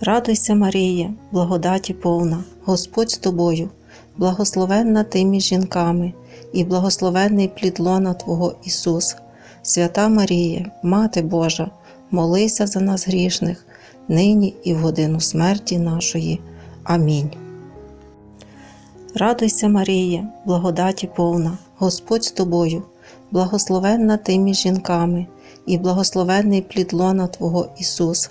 Радуйся, Маріє, благодаті повна, Господь з тобою, благословенна ти між жінками, і благословенний плід лона Твого Ісус. Свята Маріє, Мати Божа, молися за нас грішних, нині і в годину смерті нашої. Амінь. Радуйся, Маріє, благодаті повна, Господь з тобою, благословенна ти між жінками, і благословенний плід лона Твого Ісус.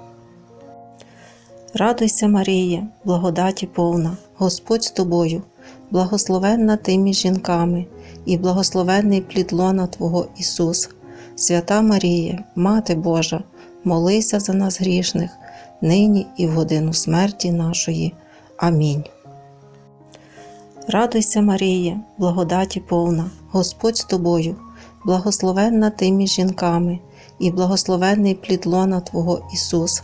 Радуйся, Марія, благодаті повна, Господь з тобою, благословенна ти між жінками, і благословенний плід лона Твого Ісус. Свята Марія, Мати Божа, молися за нас грішних, нині і в годину смерті нашої. Амінь. Радуйся, Марія, благодаті повна, Господь з тобою, благословенна ти між жінками, і благословенний плід лона Твого Ісус.